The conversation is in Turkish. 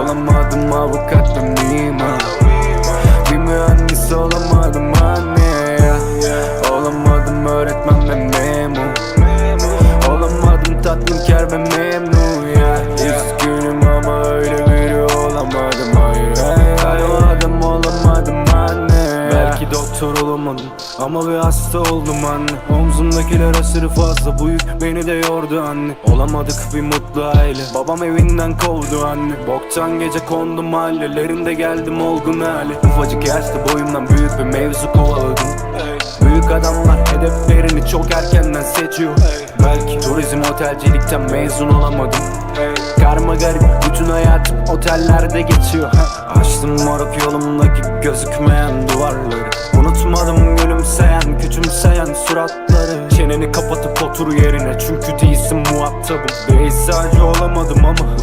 Olamadım avukat ve mimar Bir mühendis olamadım anne Olamadım öğretmen doktor olamadım. Ama bir hasta oldum anne. Omzumdakiler aşırı fazla büyük beni de yordu anne. Olamadık bir mutlu aile. Babam evinden kovdu anne. Boktan gece kondum mahallelerinde geldim olgun hali Ufacık yaşta boyumdan büyük bir mevzu kovaladım. Büyük adamlar hedeflerini çok erkenden seçiyor. Belki turizm otelcilikten mezun olamadım Karma garip bütün hayatım otellerde geçiyor. Açtım moruk yolumdaki gözükmeyen duvarları. Unutmadım gülümseyen küçümseyen suratları. Çeneni kapatıp otur yerine çünkü değilsin muhatabım. Beyzzacı olamadım ama